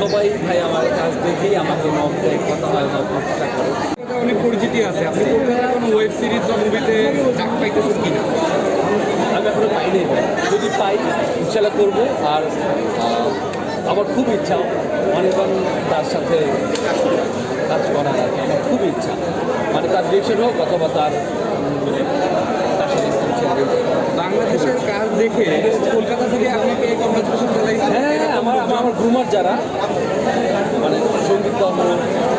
সবাই ভাই আমার কাজ দেখেই আমাকে নক দেয় কথা হয় নক করে। অনেক পরিচিতি আছে? আপনি কোনো ওয়েব সিরিজ বা মুভিতে ডাক পাইতেছেন কিনা? আমি এখনও পাইনি। ভাই যদি পাই ইনশাল্লাহ করব। আর আমার খুব ইচ্ছা অনির্বাণ তার সাথে কাজ করার আর। আমার খুব ইচ্ছা। মানে তার ডিরেকশন হোক অথবা তার তার সাথে change হোক। বাংলাদেশের কাজ দেখে কলকাতা থেকে আপনাকে কংগ্রেচুলেশন জানাই হ্যাঁ আমার গ্রুমার যারা মানে সংগীত দমন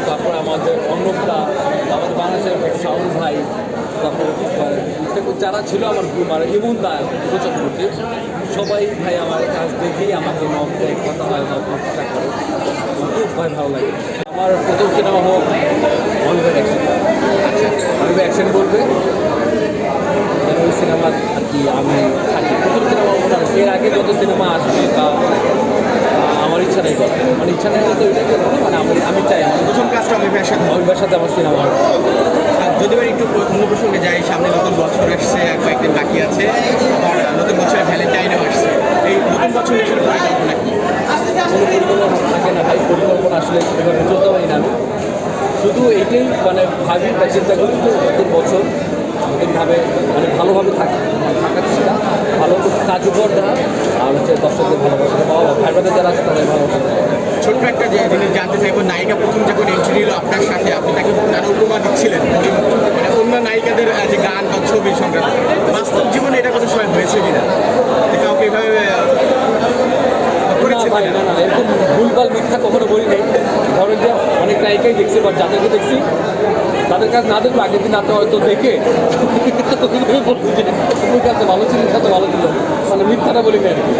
তারপর আমাদের অন্নপটা আমাদের বাংলাদেশের সাউন্ড ভাই, তারপর যারা ছিল আমার গ্রুমার এবং দা চক্রবর্তী সবাই ভাই আমার কাজ দেখেই আমাকে নক দেয়, কথা হয়, নক চেষ্টা করে খুব ভাই ভালো লাগে। আমার প্রথম সিনেমা হোক অনলাইন অ্যাকশন। আমি অ্যাকশন বলবে। ওই সিনেমা আর কি আমি থাকি। প্রথম সিনেমা এর আগে যত সিনেমা আসবে বা আমার ইচ্ছা নেই করার মানে ইচ্ছা নেই বলতে ওইটা করব না, মানে আমি আমি চাই আমার প্রথম কাজটা অমিতাভের সাথে? অভিভার সাথে আমার সিনেমা যদি এবার একটু অন্য প্রসঙ্গে যাই সামনে নতুন বছর আসছে আর কয়েকদিন বাকি আছে আর নতুন বছরে ভ্যালেন্টাইনও আসছে। এই নতুন বছর আসলে পরিকল্পনা কি? কোনো পরিকল্পনা থাকে না ভাই। পরিকল্পনা আসলে এভাবে চলতে পারি না আমি। শুধু এইটাই মানে ভাবি বা চিন্তা করি যে নতুন বছর নতুনভাবে মানে ভালোভাবে থাকি থাকার চেষ্টা। ভালো কাজ উপর দেওয়া আর হচ্ছে দর্শকদের ভালোবাসা। পাওয়া যারা আছে তাদের দেওয়া ছোট্ট একটা যে জিনিস জানতে চাইব নায়িকা প্রথম যখন এন্ট্রি নিল আপনার সাথে আপনি তাকে নানা উপমা দিচ্ছিলেন। মানে অন্য নায়িকাদের যে গান বা ছবি সংক্রান্ত বাস্তব জীবনে এটা কোনো সময় হয়েছে কিনা? কাউকে এভাবে এরকম ভুলভাল মিথ্যা কখনো বলি নাই। ধরেন যে অনেক নায়িকাই দেখছি বা যাদেরকে দেখছি তাদের কাজ না দেখব আগের দিন রাতে হয়তো দেখে বলছি যে ভালো ছিল ভালো ছিল। মানে মিথ্যাটা বলি না আর কি।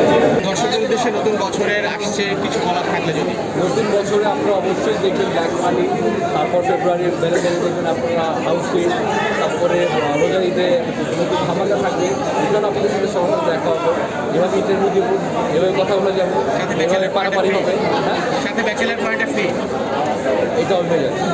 বছরের আসছে কিছু বলার থাকলে যদি। নতুন বছরে আপনারা অবশ্যই দেখবেন ব্ল্যাক মানি তারপর ফেব্রুয়ারির বেলে বেলে দেখবেন আপনারা হাউসিং তারপরে রোজার ঈদে নতুন ধামাকা থাকবে। এখানে আপনাদের সাথে সবার দেখা হবে। এভাবে ইন্টারভিউ দেবো এভাবে কথা বলে যাব। সাথে ব্যাচেলার পারাপারি হবে। হ্যাঁ? সাথে ব্যাচেলার পয়েন্টটা ফ্রি এটা হয়ে যাচ্ছে